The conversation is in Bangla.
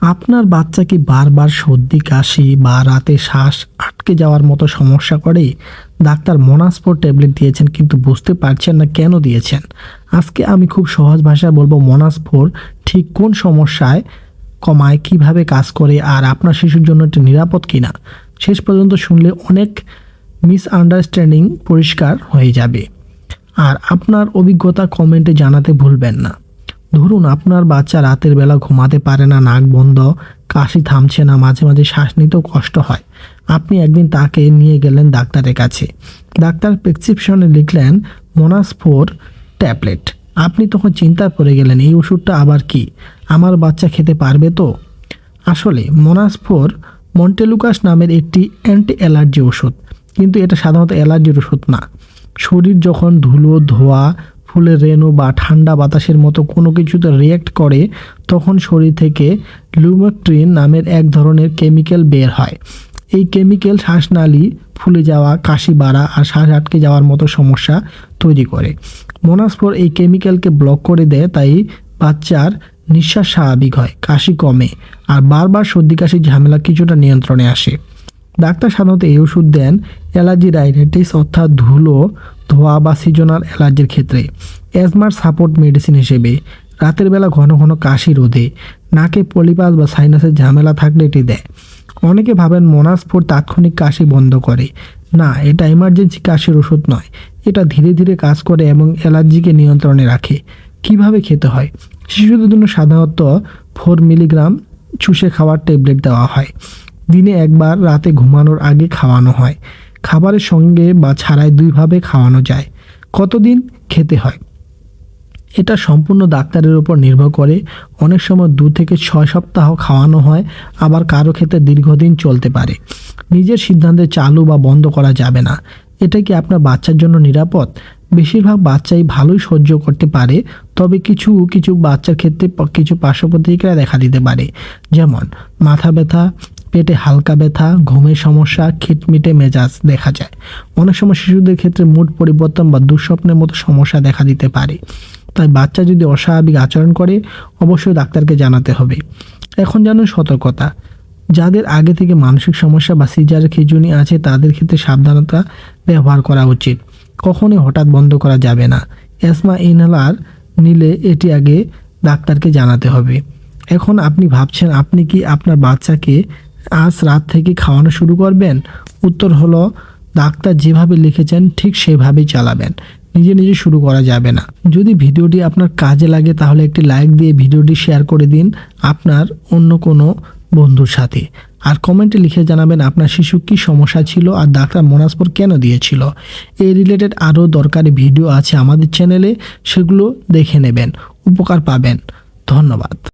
আপনার বাচ্চা কি বারবার সর্দি, কাশি বা রাতে শ্বাস আটকে যাওয়ার মতো সমস্যা করে? ডাক্তার মোনাসপোর ট্যাবলেট দিয়েছেন কিন্তু বুঝতে পারছেন না কেন দিয়েছেন। আজকে আমি খুব সহজ ভাষায় বলব মোনাসপোর ঠিক কোন সমস্যায় কমায়, কীভাবে কাজ করে আর আপনার শিশুর জন্য এটা নিরাপদ কিনা? শেষ পর্যন্ত শুনলে অনেক মিসআন্ডারস্ট্যান্ডিং পরিষ্কার হয়ে যাবে। আর আপনার অভিজ্ঞতা কমেন্টে জানাতে ভুলবেন না। ধরুন আপনার বাচ্চা রাতের বেলা ঘুমাতে পারে না, নাক বন্ধ, কাশি থামছে না, মাঝে মাঝে শ্বাস নিতেও কষ্ট হয়। আপনি একদিন তাকে নিয়ে গেলেন ডাক্তারের কাছে। ডাক্তার প্রেসক্রিপশনে লিখলেন মোনাসফোর ট্যাবলেট। আপনি তখন চিন্তায় পড়ে গেলেন, এই ওষুধটা আবার কি? আমার বাচ্চা খেতে পারবে তো? আসলে মোনাসফোর মন্টেলুকাস নামের একটি অ্যান্টি অ্যালার্জি ওষুধ। কিন্তু এটা সাধারণত অ্যালার্জির ওষুধ না। শরীর যখন ধুলো, ধোয়া ফুলের রেণু বা ঠান্ডা বাতাসের মতো কোনো কিছুতে রিয়েক্ট করে, তখন শরীর থেকে লুমেকট্রিন নামের এক ধরনের কেমিক্যাল বের হয়। এই কেমিক্যাল শ্বাসনালী ফুলে যাওয়া, কাশি বাড়া আর শ্বাস আটকে যাওয়ার মতো সমস্যা তৈরি করে। মোনাসপোর এই কেমিক্যালকে ব্লক করে দেয়, তাই বাচ্চার নিঃশ্বাস স্বাভাবিক হয়, কাশি কমে আর বারবার সর্দি কাশির ঝামেলা কিছুটা নিয়ন্ত্রণে আসে। ডাক্তার সাধারণত এই ওষুধ দেন অ্যালার্জি রাইনাইটিস অর্থাৎ ধুলো ধোয়া বা সিজনাল অ্যালার্জির ক্ষেত্রে অ্যাজমার সাপোর্ট মেডিসিন হিসেবে রাতের বেলা ঘন ঘন কাশি রোধে, নাকে পলিপাস বা সাইনাসের ঝামেলা থাকলে এটি দেয়। অনেকে ভাবেন মোনাসফোর তাৎক্ষণিক কাশি বন্ধ করে। না, এটা এমার্জেন্সি কাশির ওষুধ নয়। এটা ধীরে ধীরে কাজ করে এবং অ্যালার্জিকে নিয়ন্ত্রণে রাখে। কীভাবে খেতে হয়? শিশুদের জন্য সাধারণত ফোর মিলিগ্রাম চুষে খাওয়ার ট্যাবলেট দেওয়া হয়। দিনে একবার রাতে ঘুমানোর আগে খাওয়ানো হয়। খাবারের সঙ্গে বা ছাড়াই দুইভাবে খাওয়ানো যায়। কতদিন খেতে হয়? এটা সম্পূর্ণ ডাক্তারের উপর নির্ভর করে। অনেক সময় দু থেকে ছয় সপ্তাহ খাওয়ানো হয়, আবার কারও ক্ষেত্রে দীর্ঘদিন চলতে পারে। নিজের সিদ্ধান্তে চালু বা বন্ধ করা যাবে না। এটা কি আপনার বাচ্চার জন্য নিরাপদ? বেশিরভাগ বাচ্চাই ভালোই সহ্য করতে পারে, তবে কিছু কিছু বাচ্চার ক্ষেত্রে কিছু পার্শ্ব প্রতিক্রিয়া দেখা দিতে পারে। যেমন, মাথা ব্যথা পেটে হালকা ব্যথা, ঘুমের সমস্যা, খিটমিটে মেজাজ দেখা যায়। অনেক সময় শিশুদের ক্ষেত্রে মুড পরিবর্তন বা দুঃস্বপ্নের মতো সমস্যা দেখা দিতে পারে। তাই বাচ্চা যদি অস্বাভাবিক আচরণ করে, অবশ্যই ডাক্তারকে জানাতে হবে। এখন জানুন সতর্কতা। যাদের আগে থেকে মানসিক সমস্যা বা সিজার খিচুনি আছে, তাদের ক্ষেত্রে সাবধানতা ব্যবহার করা উচিত। কখনোই হঠাৎ বন্ধ করা যাবে না। অ্যাসমা ইনহেলার নিলে এটি আগে ডাক্তারকে জানাতে হবে। এখন আপনি ভাবছেন, আপনি কি আপনার বাচ্চাকে আজ রাত থেকে খাওয়ানো শুরু করবেন। উত্তর হলো, ডাক্তার যেভাবে লিখেছেন ঠিক সেভাবেই চালাবেন। নিজে নিজে শুরু করা যাবে না। যদি ভিডিওটি আপনার কাজে লাগে, তাহলে একটি লাইক দিয়ে ভিডিওটি শেয়ার করে দিন আপনার অন্য কোনো বন্ধুর সাথে। আর কমেন্টে লিখে জানাবেন আপনার শিশু কী সমস্যা ছিল আর ডাক্তার মোনাসপর কেন দিয়েছিল। এই রিলেটেড আরও দরকারি ভিডিও আছে আমাদের চ্যানেলে, সেগুলো দেখে নেবেন। উপকার পাবেন। ধন্যবাদ।